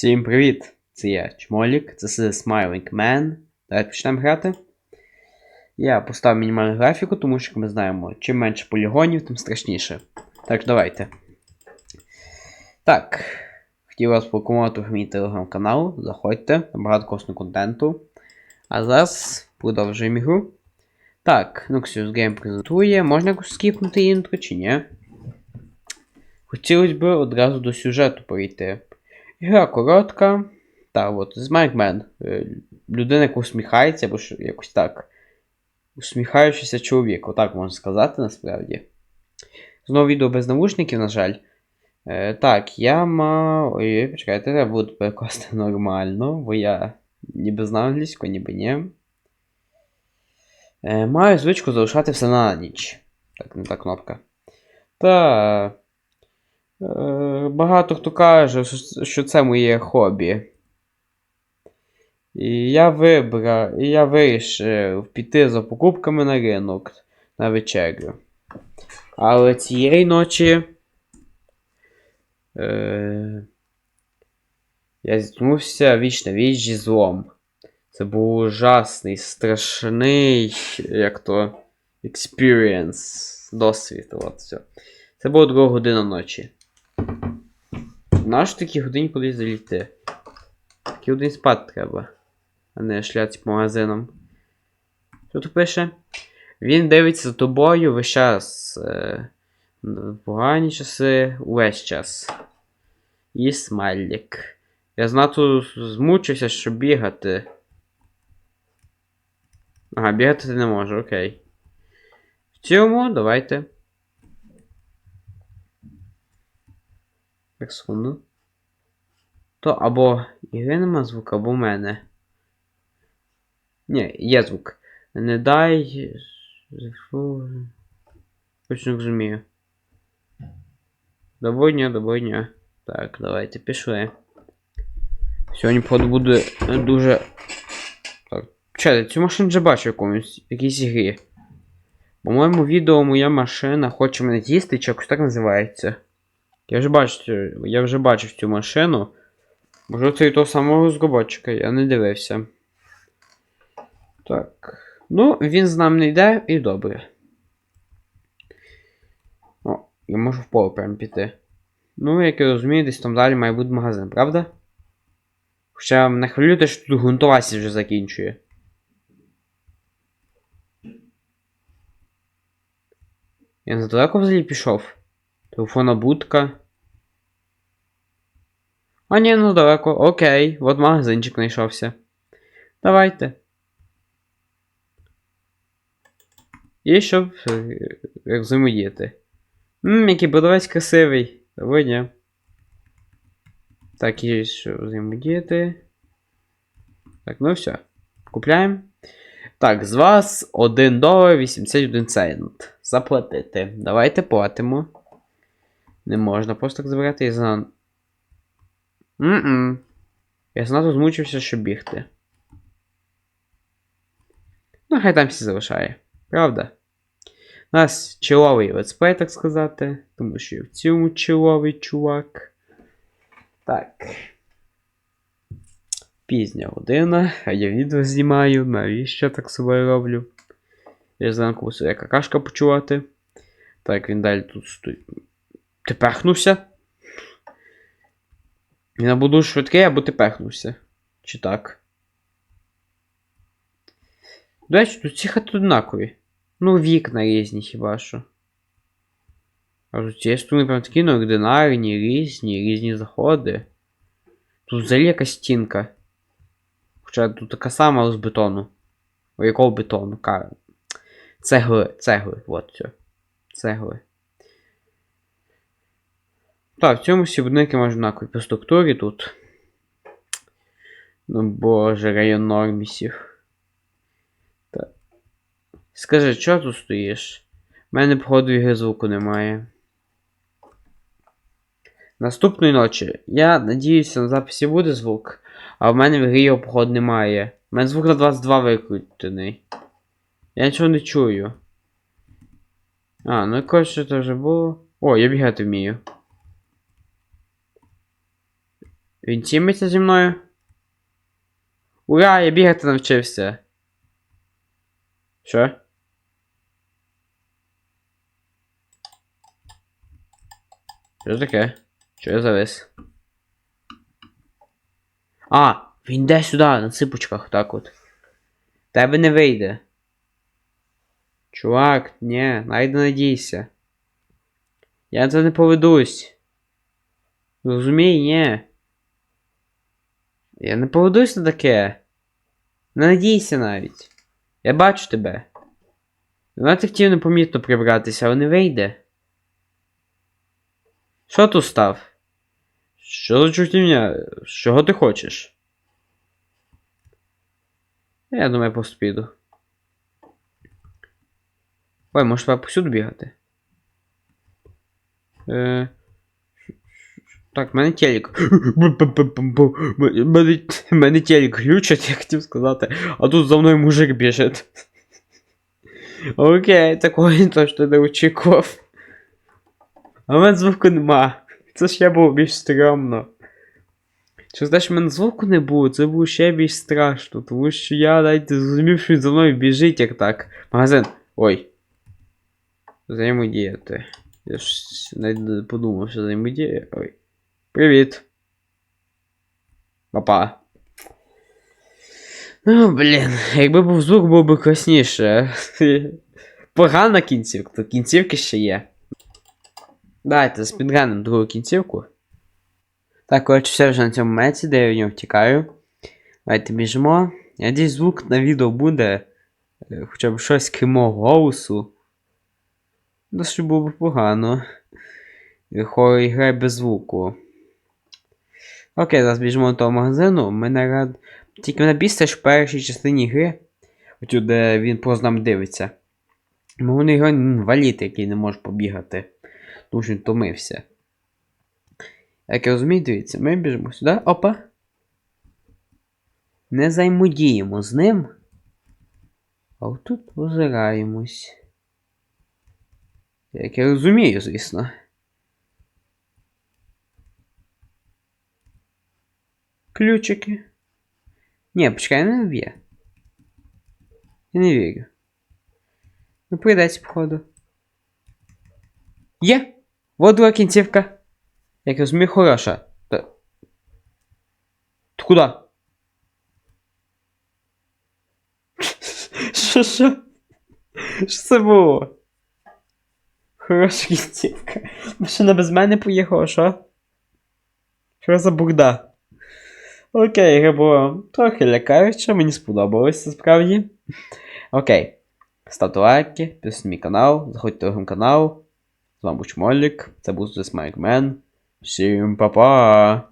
Всім привіт! Це я Чмолік, це Smiling Man. Давайте почнемо грати. Я поставив мінімальну графіку, тому що ми знаємо, чим менше полігонів, тим страшніше. Так, давайте. Так. Хотів вас порекомендувати в мій телеграм-канал. Заходьте, там багато класного контенту. А зараз продовжуємо ігру. Так, Noxious Game презентує. Можна якось скіпнути інтро чи ні? Хотілося б одразу до сюжету перейти. Гра коротка. Так, от, Смайкмен. Людина, яка усміхається, або якось так. Усміхаючийся чоловік, отак можна сказати насправді. Знову відео без навушників, на жаль. Е, так, я мав. Ой, почекайте, треба буду перекласти нормально, бо я ніби знав англійську, ніби ні. Е, маю звичку залишати все на ніч. Так, не та кнопка. Та. Е, Багато хто каже, що- це моє хобі. І я вибрав, і я вирішив піти за покупками на ринок на вечерю. Але цієї ночі. Е, я зіткнувся віч на віч зі злом. Це був ужасний, страшний, як то, experience, досвід. От все. Це було друга година ночі. Наш такі годині кудись заліти? Такі годині спати треба, а не шляти по магазинам. Що тут пише? Він дивиться за тобою весь час. Е, погані часи увесь час. І смайлік. Я знато змучився, щоб бігати. Ага, бігати ти не можу, окей. В цьому давайте. Так, секунду. То або ігри нема звука, або мене. Ні, є звук. Не дай. Фу. Точно розумію. Доброго дня, дня. Так, давайте пішли. Сьогодні, походу, буде дуже. Так. Чекайте, цю машину вже бачив в якомусь якійсь грі. По-моєму, відео моя машина хоче мене з'їсти, чи якось так називається. Я вже бачу, я вже бачив цю машину. Може це і того самого розробочика, я не дивився. Так. Ну, він з нами не йде і добре. О, я можу в поле прям піти. Ну, як я розумію, десь там далі має бути магазин, правда? Хоча не хвилює те, що тут грунтуватися вже закінчує. Я не далеко взагалі пішов. Телефонна будка. А ні, ну далеко. Окей, от магазинчик знайшовся. Давайте. І щоб е, як взаємодіяти. Ммм, який продавець красивий. Доброго дня. Так, і що взаємодіяти. Так, ну все. Купляємо. Так, з вас 1 долар 81 цент. Заплатити. Давайте платимо. Не можна просто так забирати і за. Мм. Я знато змучився, щоб бігти. Ну, хай там всі залишає. Правда? У нас чоловий летсплей, так сказати. Тому що я в цьому чоловий чувак. Так. Пізня година, а я відео знімаю, навіщо так себе роблю? Я зранку себе какашка почувати. Так, він далі тут стоїть. Ти пехнувся? Він або дуже швидкий, або ти пехнувся. Чи так? До тут ці хати однакові. Ну, вікна різні хіба що. А тут ці струни прям такі неординарні, різні, різні заходи. Тут взагалі якась стінка. Хоча тут така сама але з бетону. О, якого бетону? Ка... Цегли, цегли, от все. Цегли. Так, в цьому всі будинки майже однакові по структурі тут. Ну боже, район нормісів. Так. Скажи, чого тут стоїш? У мене, походу, ігри звуку немає. Наступної ночі. Я надіюся, на записі буде звук, а в мене в грі його, походу, немає. У мене звук на 22 викрутений. Я нічого не чую. А, ну якось що це вже було. О, я бігати вмію. Він тімиться зі мною. Ура, я бігати навчився. Що? Що таке? Що я завис? А, він йде сюди, на ципочках, так от. Тебе не вийде. Чувак, ні, не надійся. Я на це не поведусь. Розумій, ні. Я не поведусь на таке. Не надійся навіть. Я бачу тебе. Вона ти хотів непомітно прибратися, але не вийде. Що тут став? Що за чутівня? Чого ти хочеш? Я думаю, просто піду. Ой, може треба повсюди бігати? Е... Так, в мене телек. Мене, мене телек глючить, я хотів сказати. А тут за мною мужик біжить. Окей, такого я точно не очікував. А в мене звуку нема. Це ще було більш стрьомно. Що знаєш, в мене звуку не було, це було ще більш страшно, тому що я навіть не зрозумів, що за мною біжить як так. Магазин. Ой. Взаємодіяти. Я ж навіть не подумав, що взаємодія. Ой. Привіт. Папа. Ну, блін, якби був звук, було б класніше. Погана кінцівка, то кінцівки ще є. Давайте спідганимо другу кінцівку. Так, коротше, все вже на цьому меці, де я в нього втікаю. Давайте біжимо. Я надіюсь, звук на відео буде. е, Хоча б щось крім мого голосу. Що було б погано. Хой грає без звуку. Окей, зараз біжимо до того магазину. Мене рад. Тільки мене бісить, що в першій частині гри, отю, де він просто нам дивиться. Головний герой інвалід, який не може побігати. Тому що він втомився. Як я розумію, дивіться, ми біжимо сюди. Опа. Не взаємодіємо з ним. А отут озираємось. Як я розумію, звісно. Ключики. Ні, почекай, не вб'є. Я не вірю. Ну, прийдеться, походу. Є! Вот друга кінцівка. Як розумію, хороша. Та... Ти куди? Що, що? Що це було? Хороша кінцівка. Машина без мене поїхала, що? Що за бурда? Окей, гра була трохи лякаюча, мені сподобалося справді. Окей. Ставте лайки, підписуйтесь на мій канал, заходьте в телеграм-канал. З вами був Чмолік, це був Smike Всім па-па!